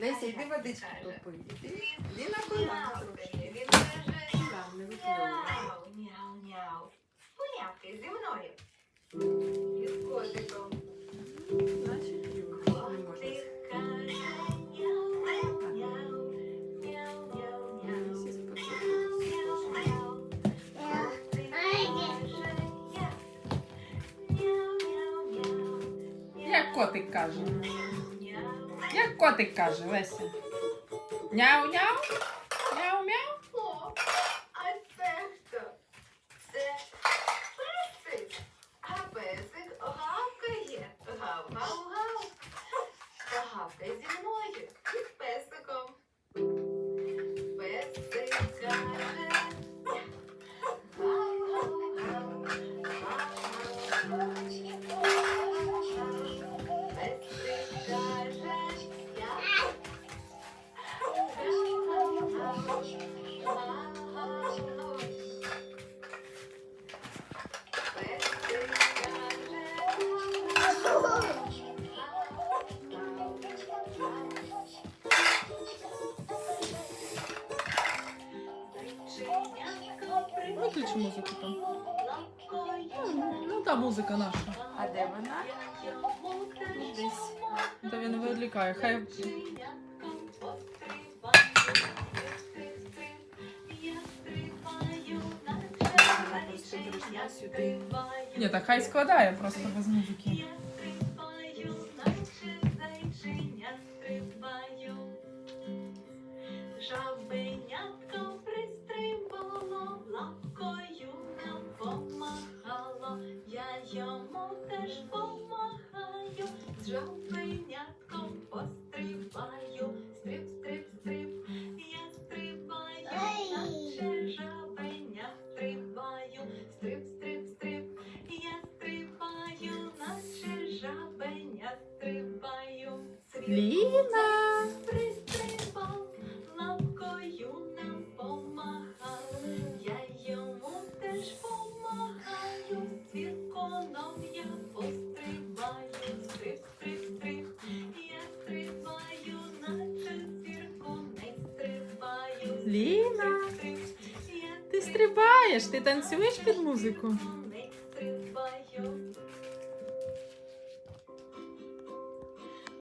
Леся, йди водички попий. Іди, іди на коліна трошки. Він каже, Так, не викидай. Няу, няу, няу. Понятки зі мною. І з. Значить, Юра, не можна. Котик каже, няу, няу, няу, няу, няу, няу. Всі спокійно. Няу, няу. Котик каже, я. Няу, няу, няу. Як котик каже. Як котик каже, Леся. Няу-няу? Мяу-мяу? А це хто? Це песик. А песик гавкає. Гав-гав-гав. Гавкає зі мною і з песиком. Песик каже. Виключи музику там. Ну, та музика наша. А де вона? Десь. Та він відлікає. Хай. Ні, так хай складає просто без музики. Жабенятко пристрибало, лапкою нам помахало, я йому теж помахаю, з жабенятком пострибаю, стрип, стрип, стрип, я стрибаю, наче жабеня стрибаю, стрип, стрип, стрип, я стрибаю, наче жабеня стрибаю. Ліна! Разом я пострибаю, стрип, стрип стриб, я стрибаю, наче зірку не стрибаю. Ліна, ти стрибаєш, ти танцюєш під музику. Не стрибаю.